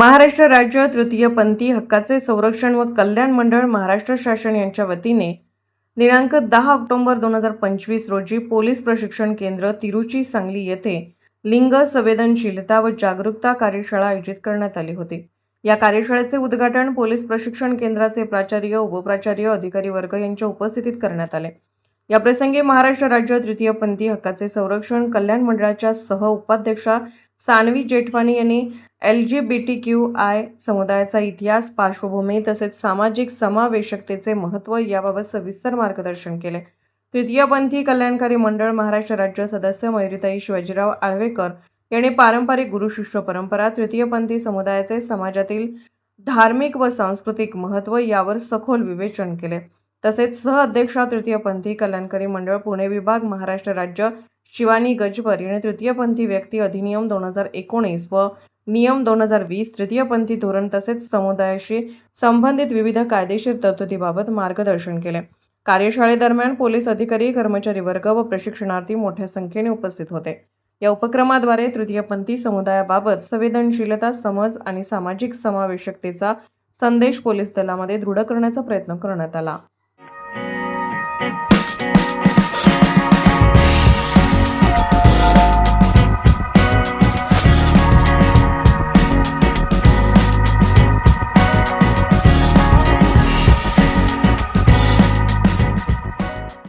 महाराष्ट्र राज्य तृतीयपंथी हक्काचे संरक्षण व कल्याण मंडळ महाराष्ट्र शासन यांच्या वतीने दिनांक दहा ऑक्टोबर दोन हजार पंचवीस रोजी पोलीस प्रशिक्षण केंद्र तिरुची सांगली येथे लिंग संवेदनशीलता व जागरूकता कार्यशाळा आयोजित करण्यात आली होती. या कार्यशाळेचे उद्घाटन पोलीस प्रशिक्षण केंद्राचे प्राचार्य उपप्राचार्य अधिकारी वर्ग यांच्या उपस्थितीत करण्यात आले. याप्रसंगी महाराष्ट्र राज्य तृतीयपंथी हक्काचे संरक्षण कल्याण मंडळाच्या सह उपाध्यक्षा सानवी जेठवानी यांनी L G B T Q I समुदायाचा इतिहास पार्श्वभूमी तसेच सामाजिक समावेशकतेचे महत्त्व याबाबत सविस्तर मार्गदर्शन केले. तृतीयपंथी कल्याणकारी मंडळ महाराष्ट्र राज्य सदस्य मयुरीताई शिवाजीराव आळवेकर यांनी पारंपरिक गुरुशिष्य परंपरा तृतीयपंथी समुदायाचे समाजातील धार्मिक व सांस्कृतिक महत्त्व यावर सखोल विवेचन केले. तसेच सहअध्यक्षा तृतीयपंथी कल्याणकारी मंडळ पुणे विभाग महाराष्ट्र राज्य शिवानी गजबर यांनी तृतीयपंथी व्यक्ती अधिनियम दोन हजार एकोणीस व नियम दोन हजार वीस तृतीयपंथी धोरण तसेच समुदायाशी संबंधित विविध कायदेशीर तरतुदीबाबत मार्गदर्शन केले. कार्यशाळेदरम्यान पोलीस अधिकारी कर्मचारी वर्ग व प्रशिक्षणार्थी मोठ्या संख्येने उपस्थित होते. या उपक्रमाद्वारे तृतीयपंथी समुदायाबाबत संवेदनशीलता समज आणि सामाजिक समावेशकतेचा संदेश पोलीस दलामध्ये दृढ करण्याचा प्रयत्न करण्यात आला.